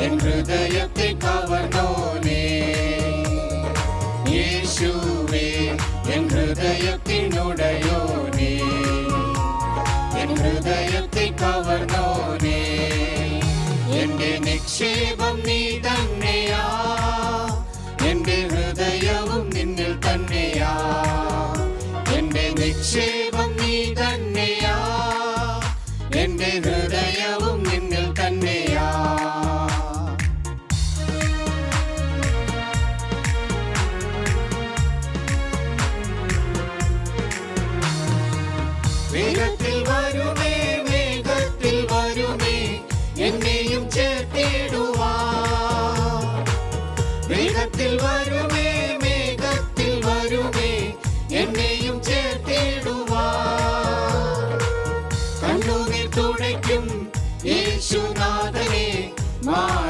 N ഹൃദയത്തെ കവർന്നോനേ. യേശുവേ N ഹൃദയത്തിനുടയോനേ. N ഹൃദയത്തെ കവർന്നോനേ. എന്റെ നിക്ഷേപം നീ തന്നെയാ. എന്റെ ഹൃദയവും നിന്നിൽ തന്നെയാ. എന്റെ നിക്ഷേപം നീ തന്നെയാ. എന്റെ My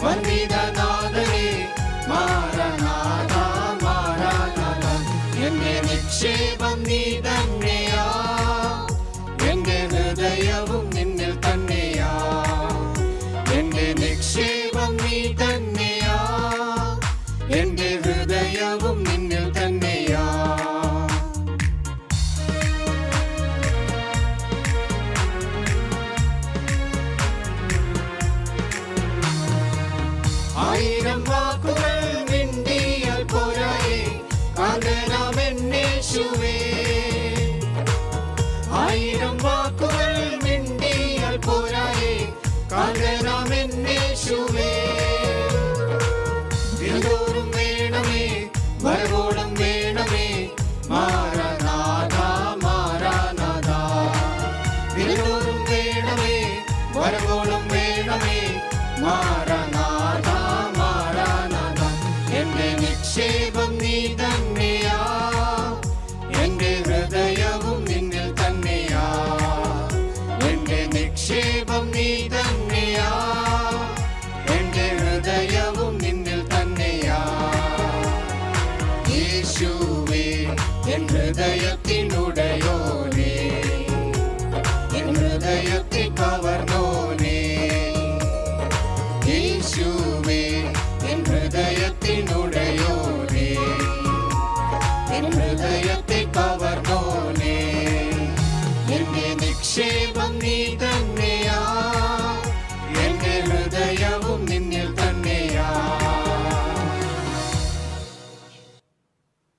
One കാന്തനാമെന്നേശുവേ ആയിരം വാക്കുകൾ മിണ്ടിയാൽ പോരായേ കാന്തനാമെന്നേശുവേ ഹൃദയത്തിനുടയോനേ എൻ ഹൃദയത്തെ കവർന്ന